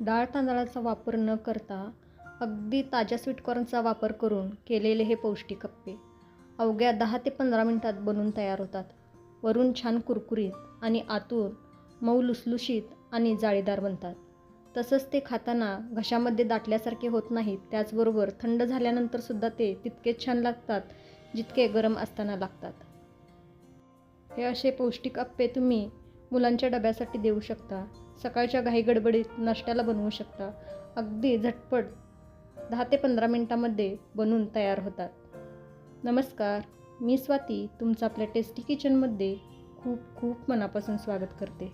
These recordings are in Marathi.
डाळ तांदळाचा वापर न करता अगदी ताज्या स्वीटकॉर्नचा वापर करून केलेले हे पौष्टिक अप्पे अवघ्या दहा ते पंधरा मिनटात बनून तयार होतात. वरून छान कुरकुरीत आणि आतून मऊ लुसलुशीत आणि जाळीदार बनतात. तसंच ते खाताना घशामध्ये दाटल्यासारखे होत नाहीत. त्याचबरोबर थंड झाल्यानंतरसुद्धा ते तितकेच छान लागतात जितके गरम असताना लागतात. हे असे पौष्टिक अप्पे तुम्ही मुलांच्या डब्यासाठी देऊ शकता. सकाळच्या घाई गडबडीत नाश्त्याला बनवू शकता. अगदी झटपट दहा ते पंधरा मिनटामध्ये बनून तयार होतात. नमस्कार मी स्वाती तुमचं आपल्या टेस्टी किचनमध्ये खूप खूप मनापासून स्वागत करते.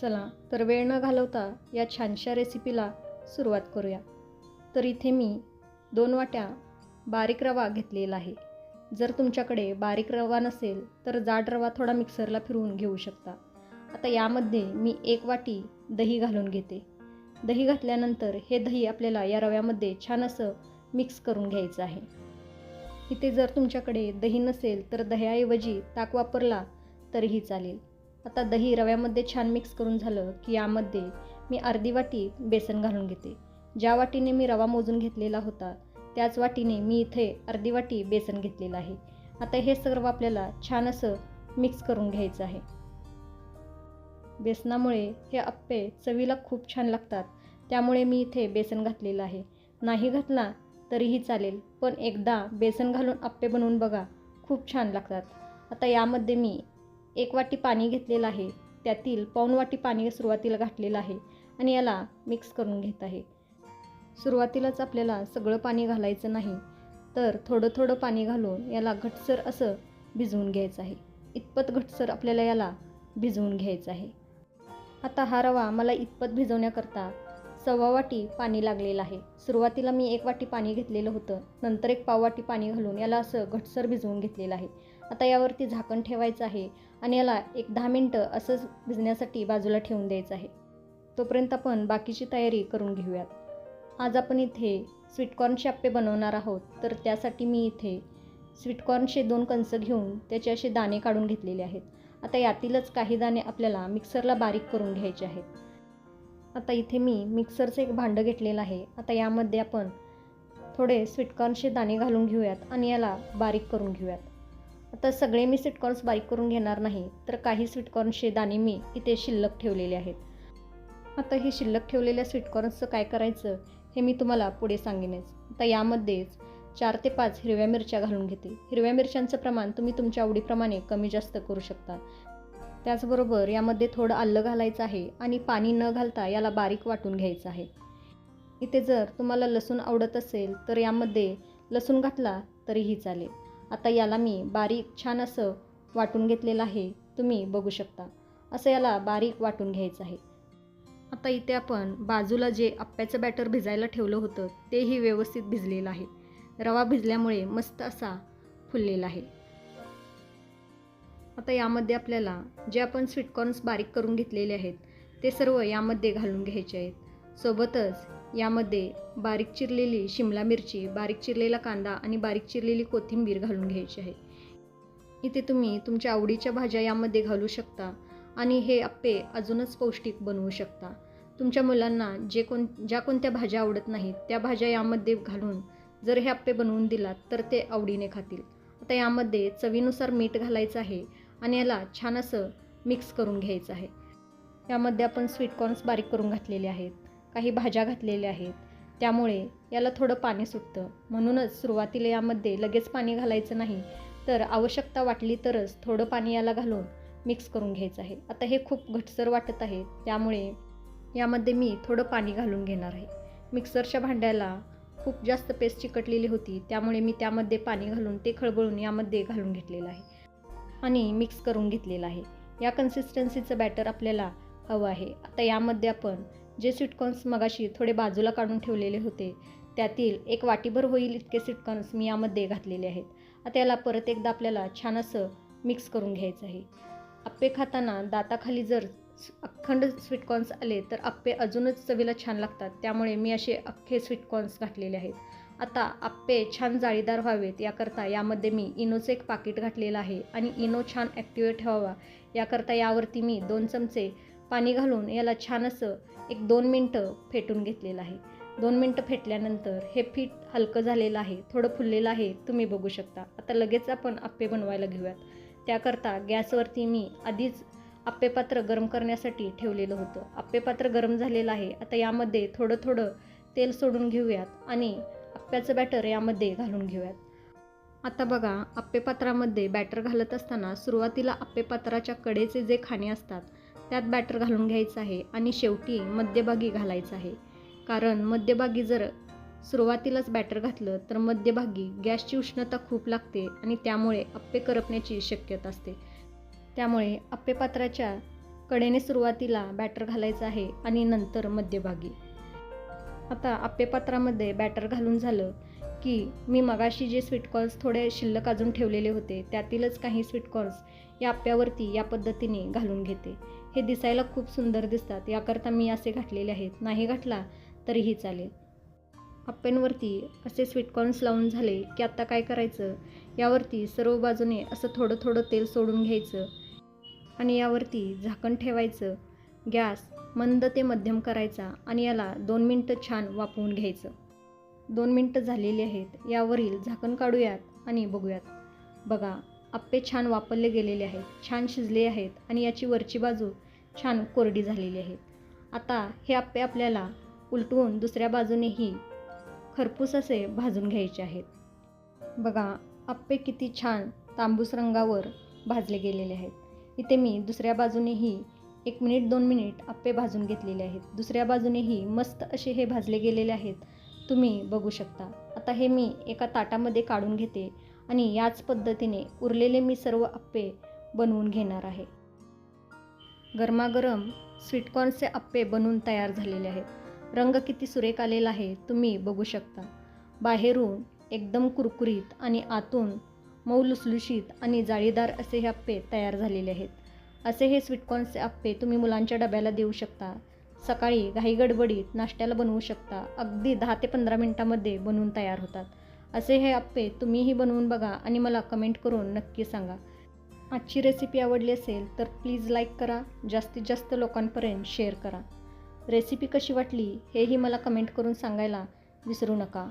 चला तर वेळ न घालवता या छानशा रेसिपीला सुरुवात करूया. तर इथे मी दोन वाट्या बारीक रवा घेतलेला आहे. जर तुमच्याकडे बारीक रवा नसेल तर जाड रवा थोडा मिक्सरला फिरवून घेऊ शकता. आता यामध्ये मी एक वाटी दही घालून घेते. दही घातल्यानंतर हे दही आपल्याला या रव्यामध्ये छान असं मिक्स करून घ्यायचं आहे. इथे जर तुमच्याकडे दही नसेल तर दह्याऐवजी ताक वापरला तरीही चालेल. आता दही रव्यामध्ये छान मिक्स करून झालं की यामध्ये मी अर्धी वाटी बेसन घालून घेते. ज्या वाटीने मी रवा मोजून घेतलेला होता त्याच वाटीने मी इथे अर्धी वाटी बेसन घेतलेलं आहे. आता हे सर्व आपल्याला छान असं मिक्स करून घ्यायचं आहे. बेसनामुळे हे अप्पे चवीला खूप छान लागतात. त्यामुळे मी इथे बेसन घातलेलं आहे. नाही घातला तरीही चालेल पण एकदा बेसन घालून अप्पे बनवून बघा. खूप छान लागतात. आता यामध्ये मी एक वाटी पाणी घेतलेलं आहे. त्यातील पाऊण वाटी पाणी सुरुवातीला घातलेलं आहे आणि याला मिक्स करून घेत आहे. सुरुवातीलाच आपल्याला सगळं पाणी घालायचं नाही तर थोडं थोडं पाणी घालून याला घटसर असं भिजवून घ्यायचं आहे. इतपत घटसर आपल्याला याला भिजवून घ्यायचं आहे. आता हा रवा मला इतपत भिजवण्याकरता सव्वा वाटी पाणी लागलेलं आहे. सुरुवातीला मी एक वाटी पाणी घेतलेलं होतं. नंतर एक पाव वाटी पाणी घालून याला असं घटसर भिजवून घेतलेलं आहे. आता यावरती झाकण ठेवायचं आहे आणि याला एक दहा मिनटं असंच भिजण्यासाठी बाजूला ठेवून द्यायचं आहे. तोपर्यंत आपण बाकीची तयारी करून घेऊयात. आज आपण इथे स्वीटकॉर्नचे शाप्पे बनवणार आहोत. तर त्यासाठी मी इथे स्वीटकॉर्नचे दोन कंच घेऊन त्याचे असे दाणे काढून घेतलेले आहेत. आता यातीलच काही दाणे आपल्याला मिक्सरला बारीक करून घ्यायचे आहेत. आता इथे मी मिक्सरचं एक भांडं घेतलेलं आहे. आता यामध्ये आपण थोडे स्वीटकॉर्नचे दाणे घालून घेऊयात आणि याला बारीक करून घेऊयात. आता सगळे मी स्वीटकॉर्न्स बारीक करून घेणार नाही तर काही स्वीटकॉर्नचे दाणे मी इथे शिल्लक ठेवलेले आहेत. आता हे शिल्लक ठेवलेल्या स्वीटकॉर्न्सचं काय करायचं हे मी तुम्हाला पुढे सांगेनच. आता यामध्येच चार ते पाच हिरव्या मिरच्या घालून घेते. हिरव्या मिरच्यांचं प्रमाण तुम्ही तुमच्या आवडीप्रमाणे कमी जास्त करू शकता. त्याचबरोबर यामध्ये थोडं आलं घालायचं आहे आणि पाणी न घालता याला बारीक वाटून घ्यायचं आहे. इथे जर तुम्हाला लसूण आवडत असेल तर यामध्ये लसूण घातला तरीही चालेल. आता याला मी बारीक छान असं वाटून घेतलेलं आहे तुम्ही बघू शकता. असं याला बारीक वाटून घ्यायचं आहे. आता इथे आपण बाजूला जे आप्प्याचं बॅटर भिजायला ठेवलं होतं तेही व्यवस्थित भिजलेलं आहे. रवा भिजल्यामुळे मस्त असा फुललेला आहे. आता यामध्ये आपल्याला जे आपण स्वीटकॉर्न्स बारीक करून घेतलेले आहेत ते सर्व यामध्ये घालून घ्यायचे आहेत. सोबतच यामध्ये बारीक चिरलेली शिमला मिरची बारीक चिरलेला कांदा आणि बारीक चिरलेली कोथिंबीर घालून घ्यायची आहे. इथे तुम्ही तुमच्या आवडीच्या भाज्या यामध्ये घालू शकता आणि हे अप्पे अजूनच पौष्टिक बनवू शकता. तुमच्या मुलांना जे कोण ज्या कोणत्या भाज्या आवडत नाहीत त्या भाज्या यामध्ये घालून जर हे आप्पे बनवून दिलात तर ते आवडीने खातील. आता यामध्ये चवीनुसार मीठ घालायचं आहे आणि याला छान असं मिक्स करून घ्यायचं आहे. यामध्ये आपण स्वीटकॉर्न्स बारीक करून घातलेले आहेत काही भाज्या घातलेल्या आहेत. त्यामुळे याला थोडं पाणी सुटतं. म्हणूनच सुरुवातीला यामध्ये लगेच पाणी घालायचं नाही तर आवश्यकता वाटली तरच थोडं पाणी याला घालून मिक्स करून घ्यायचं आहे. आता हे खूप घटसर वाटत आहे त्यामुळे यामध्ये मी थोडं पाणी घालून घेणार आहे. मिक्सरच्या भांड्याला खूप जास्त पेस्ट चिकटलेली होती. त्यामुळे मी त्यामध्ये पाणी घालून ते खळबळून यामध्ये घालून घेतलेलं आहे. आणि मिक्स करून घेतलेलं आहे. या कन्सिस्टन्सीचं बॅटर आपल्याला हवं आहे. आता यामध्ये आपण जे स्वीटकॉर्न्स मगाशी थोडे बाजूला काढून ठेवलेले होते त्यातील एक वाटीभर होईल इतके स्वीटकॉर्न्स मी यामध्ये घातलेले आहेत. आता याला परत एकदा आपल्याला छान असं मिक्स करून घ्यायचं आहे. अप्पे खाताना दाताखाली जर अखंड स्वीटकॉर्न्स आले तर आप्पे अजूनच चवीला छान लागतात. त्यामुळे मी असे अख्खे स्वीटकॉर्न्स घातलेले आहेत. आता आप्पे छान जाळीदार व्हावेत याकरता यामध्ये मी इनोचं एक पाकिट घातलेलं आहे आणि इनो छान ॲक्टिवेट ठेवावा. याकरता यावरती मी दोन चमचे पाणी घालून याला छान असं एक दोन मिनटं फेटून घेतलेलं आहे. दोन मिनटं फेटल्यानंतर हे पीठ हलकं झालेलं आहे. थोडं फुललेलं आहे. तुम्ही बघू शकता. आता लगेच आपण आप्पे बनवायला घेऊयात. त्याकरता गॅसवरती मी आधीच आप्पेपात्र गरम करण्यासाठी ठेवलेलं होतं. आप्पेपात्र गरम झालेलं आहे. आता यामध्ये थोडं थोडं तेल सोडून घेऊयात आणि आप्प्याचं बॅटर यामध्ये घालून घेऊयात. आता बघा आप्पेपात्रामध्ये बॅटर घालत असताना सुरुवातीला आप्पेपात्राच्या कडेचे जे खाणे असतात त्यात बॅटर घालून घ्यायचं आहे आणि शेवटी मध्यभागी घालायचं आहे. कारण मध्यभागी जर सुरुवातीलाच बॅटर घातलं तर मध्यभागी गॅसची उष्णता खूप लागते आणि त्यामुळे आप्पे करपण्याची शक्यता असते. त्यामुळे आप्पेपात्राच्या कडेने सुरुवातीला बॅटर घालायचं आहे आणि नंतर मध्यभागी. आता आप्पेपात्रामध्ये बॅटर घालून झालं की मी मगाशी जे स्वीटकॉर्न्स थोडे शिल्लक अजून ठेवलेले होते त्यातीलच काही स्वीटकॉर्न्स या आप्यावरती या पद्धतीने घालून घेते. हे दिसायला खूप सुंदर दिसतात याकरता मी असे घातलेले आहेत. नाही घातला तरीही चालेल. आप्प्यांवरती असे स्वीटकॉर्न्स लावून झाले की आत्ता काय करायचं? यावरती सर्व बाजूने असं थोडं थोडं तेल सोडून घ्यायचं. आणि यावरती झाकण ठेवायचं गॅस मंद ते मध्यम करायचा आणि याला दोन मिनटं छान वापवून घ्यायचं. दोन मिनटं झालेली आहेत यावरील झाकण काढूयात आणि बघूयात. बघा आप्पे छान वापरले गेलेले आहेत छान शिजले आहेत आणि याची वरची बाजू छान कोरडी झालेली आहेत आता हे आप्पे आपल्याला उलटवून दुसऱ्या बाजूनेही खरपूस असे भाजून घ्यायचे आहेत. बघा आप्पे किती छान तांबूस रंगावर भाजले गेलेले आहेत. इथे मी दुसऱ्या बाजूनेही एक मिनिट दोन मिनिट आप्पे भाजून घेतलेले आहेत. दुसऱ्या बाजूनेही मस्त असे हे भाजले गेलेले आहेत. तुम्ही बघू शकता. आता हे मी एका ताटामध्ये काढून घेते आणि याच पद्धतीने उरलेले मी सर्व आप्पे बनवून घेणार आहे. गरमागरम स्वीटकॉर्नचे आप्पे बनवून तयार झालेले आहेत. रंग किती सुरेख आलेला आहे तुम्ही बघू शकता. बाहेरून एकदम कुरकुरीत आणि आतून मऊ लुसलुशीत आणि जाळीदार असे हे आप्पे तयार झालेले आहेत. असे हे स्वीटकॉर्नचे आप्पे तुम्ही मुलांच्या डब्याला देऊ शकता. सकाळी घाई गडबडीत नाश्त्याला बनवू शकता. अगदी दहा ते पंधरा मिनटामध्ये बनवून तयार होतात. असे हे आप्पे तुम्हीही बनवून बघा आणि मला कमेंट करून नक्की सांगा. आजची रेसिपी आवडली असेल तर प्लीज लाईक करा. जास्तीत जास्त लोकांपर्यंत शेअर करा. रेसिपी कशी वाटली हेही मला कमेंट करून सांगायला विसरू नका.